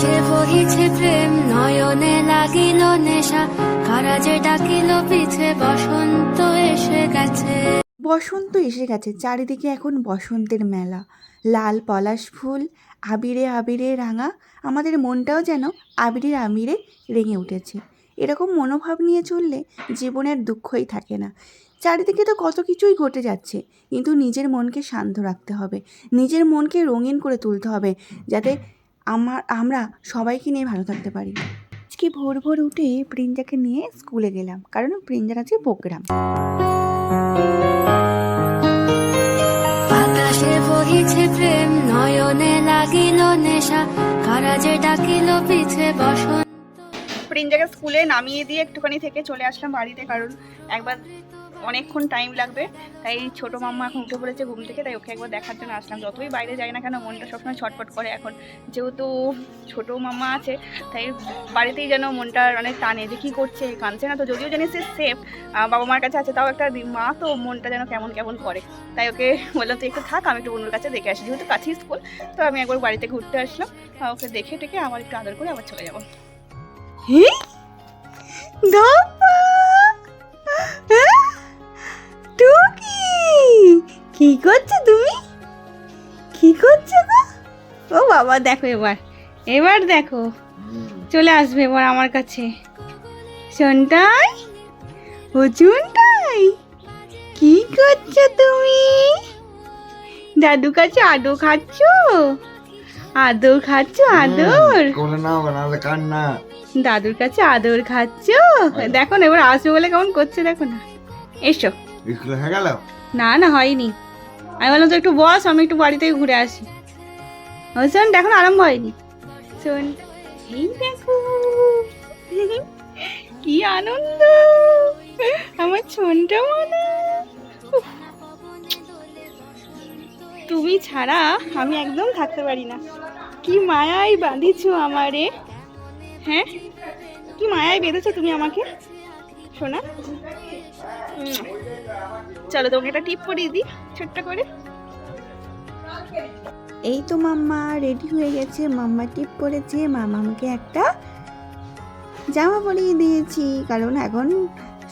আকাশে বহিছে প্রেম, নয়নে লাগিল নেশা। কারাজে ডাকিল, পিছে বসন্ত এসে গেছে। বসন্ত এসে গেছে, চারিদিকে এখন বসন্তের মেলা। লাল পলাশ ফুল, আবিরে আবিরে রাঙা। আমাদের মনটাও যেন আবিরে আবিরে রেঙে উঠেছে। এরকম মনোভাব নিয়ে চললে জীবনের দুঃখই থাকে না। চারিদিকে তো কত কিছুই ঘটে যাচ্ছে, কিন্তু নিজের মনকে শান্ত রাখতে হবে। নিজের মনকে রঙিন করে তুলতে হবে, যাতে আমার আমরা সবাইকে নিয়ে ভালো থাকতে পারি। আজকে ভোর ভোর উঠে প্রিঞ্জাকে নিয়ে স্কুলে গেলাম কারণ প্রিঞ্জার আছে প্রোগ্রাম আকাশে বহিছে প্রেম নয়নে লাগিল নেশা ডাকিল পিছে বসন্ত। প্রিঞ্জাকে স্কুলে নামিয়ে দিয়ে একটুখানি থেকে চলে আসলাম বাড়িতে কারণ একবার অনেকক্ষণ টাইম লাগবে। তাই ছোটো মাম্মা এখন উঠে পড়েছে ঘুম থেকে, তাই ওকে একবার দেখার জন্য আসলাম। যতই বাইরে যাই না কেন, মনটা সবসময় ছটফট করে এখন। যেহেতু ছোটো মাম্মা আছে, তাই বাড়িতেই যেন মনটা অনেক টানে যে কী করছে, কাঁদছে না তো। যদিও জানি সে সেফ বাবা মার কাছে আছে, তাও একটা মা তো মনটা যেন কেমন কেমন করে। তাই ওকে বললাম, তুই একটু থাক, আমি একটু বন্ধুর কাছে দেখে আসি। যেহেতু কাছেই স্কুল তো আমি একবার বাড়িতে ঘুরতে আসলাম। ওকে দেখে টেকে আমার একটু আদর করে আবার চলে যাব। হে কি করছ তুমি? কি করছ গো? ও বাবা দেখো এবার। এবার দেখো। চলে আসবে এবার আমার কাছে। শোনটাই? ও চুনটাই? কি করছ তুমি? দাদু কাছে আদর খাচ্ছ? আদর খাচ্ছ? আদর? কান্না। দাদুর কাছে আদর খাচ্ছ? দেখো না এবার আসবে বলে কেমন করছে দেখো না। এসো। স্কুলে হয়ে গেল? না না হয়নি। আমি বললাম তো একটু বস, আমি একটু বাড়ি থেকে ঘুরে আসি। শোন, দেখো না, আরম্ভ হয়নি। শোন, এই দেখো, কি আনন্দ, আমার ছোনটা মনে। তুমি ছাড়া আমি একদম থাকতে পারি না। কি মায়াই বাঁধিছো আমারে হ্যাঁ? কি মায়াই বেঁধেছো তুমি আমাকে? শোনা। চলো তোমাকে একটা টিপ পরিয়ে দিই, ছোট্ট করে। এই তো মাম্মা রেডি হয়ে গেছে। মাম্মা টিপ পরেছে মামামকে একটা জামা পরিয়ে দিয়েছি। কারণ এখন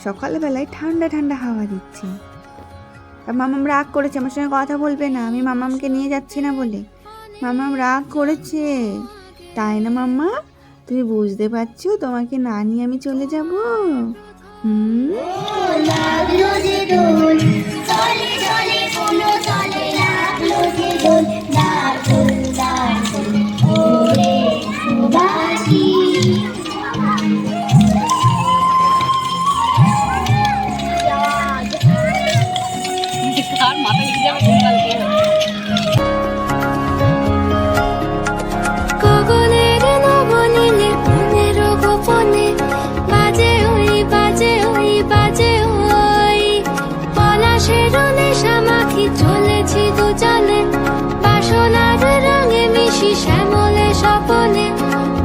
সকালবেলায় ঠান্ডা ঠান্ডা হাওয়া দিচ্ছে। মামাম রাগ করেছে, আমার সঙ্গে কথা বলবে না। আমি মামামকে নিয়ে যাচ্ছি না বলে। মামাম রাগ করেছে। তাই না মাম্মা? তুমি বুঝতে পারছ? তোমাকে না নিয়ে আমি চলে যাব? হুম গগনের মিশি শ্যামলে সকলে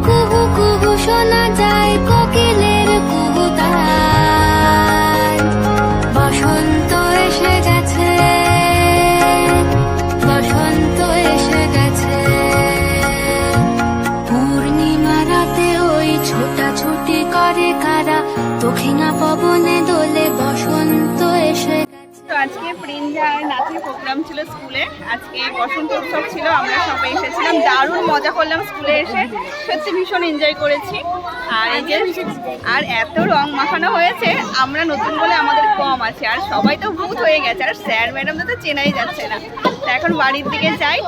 কুহু কুহু শোনা যায় কোকিলের আজকে যা নাচের প্রোগ্রাম ছিল স্কুলে, আজকে বসন্ত উৎসব ছিল, আমরা সবাই এসেছিলাম। দারুণ মজা করলাম স্কুলে এসে। সত্যি ভীষণ এনজয় করেছি। আর এই যে আর এত রং মাখানো হয়েছে, আমরা নতুন বলে আমাদের কম আছে। আর সবাই তো ভূত হয়ে গেছে, আর স্যার ম্যাডামদের তো চেনাই যাচ্ছে না। এখন বাড়ির দিকে যাই।